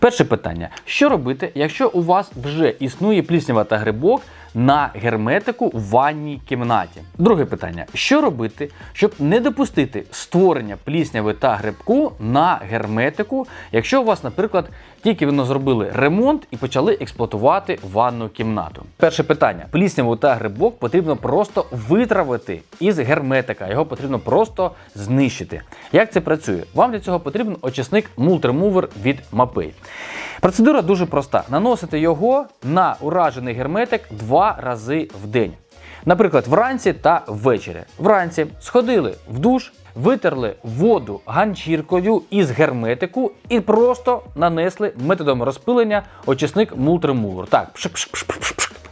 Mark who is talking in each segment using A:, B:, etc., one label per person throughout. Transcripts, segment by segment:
A: Перше питання: що робити, якщо у вас вже існує пліснява та грибок на герметику в ванній кімнаті? Друге питання: що робити, щоб не допустити створення плісняви та грибку на герметику, якщо у вас, наприклад, тільки воно зробили ремонт і почали експлуатувати ванну кімнату? Перше питання: плісняву та грибок потрібно просто витравити із герметика. Його потрібно просто знищити. Як це працює? Вам для цього потрібен очисник мултремувер від Mapei. Процедура дуже проста: наносите його на уражений герметик два рази в день. Наприклад, вранці та ввечері. Вранці сходили в душ, витерли воду ганчіркою із герметику і просто нанесли методом розпилення очисник мултремувер. Так.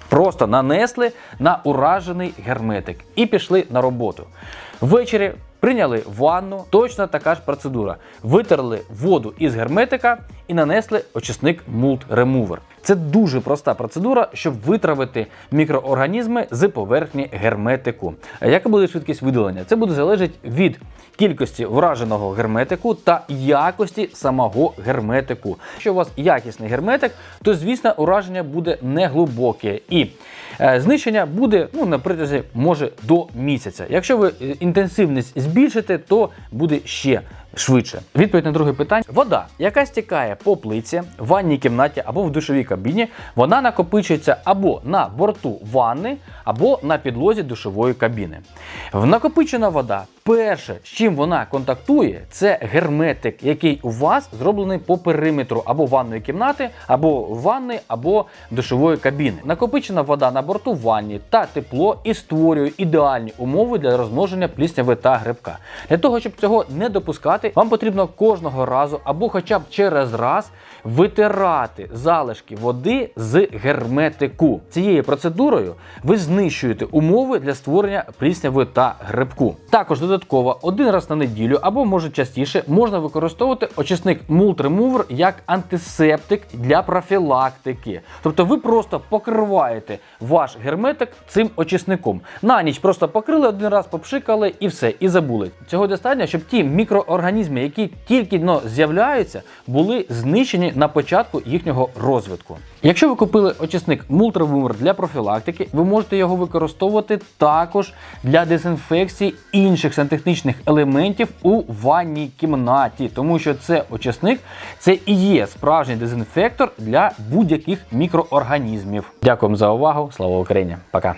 A: Просто нанесли на уражений герметик і пішли на роботу. Ввечері прийняли ванну, точно така ж процедура. Витерли воду із герметика і нанесли очисник Mult Remover. Це дуже проста процедура, щоб витравити мікроорганізми з поверхні герметику. Яка буде швидкість видалення? Це буде залежати від кількості враженого герметику та якості самого герметику. Якщо у вас якісний герметик, то звісно ураження буде неглибоке і знищення буде ну, на протязі може до місяця. Якщо ви е, інтенсивність збільшите, то буде ще швидше. Відповідь на друге питання: вода, яка стікає по плиці в ванній кімнаті або в душовій кабіні, вона накопичується або на борту ванни, або на підлозі душової кабіни. Накопичена вода. Перше, з чим вона контактує, це герметик, який у вас зроблений по периметру або ванної кімнати, або ванни, або душової кабіни. Накопичена вода на борту ванні та тепло і створює ідеальні умови для розмноження плісняви та грибка. Для того, щоб цього не допускати, вам потрібно кожного разу або хоча б через раз витирати залишки води з герметику. Цією процедурою ви знищуєте умови для створення плісняви та грибку. Також додатково один раз на неділю або може частіше можна використовувати очисник Mult Remover як антисептик для профілактики. Тобто ви просто покриваєте ваш герметик цим очисником. На ніч просто покрили один раз, попшикали і все, і забули. Цього достатньо, щоб ті мікроорганізми, які тільки з'являються, були знищені на початку їхнього розвитку. Якщо ви купили очисник Multravumor для профілактики, ви можете його використовувати також для дезінфекції інших сантехнічних елементів у ванній кімнаті, тому що це очисник це і є справжній дезінфектор для будь-яких мікроорганізмів. Дякую за увагу. Слава Україні! Пока!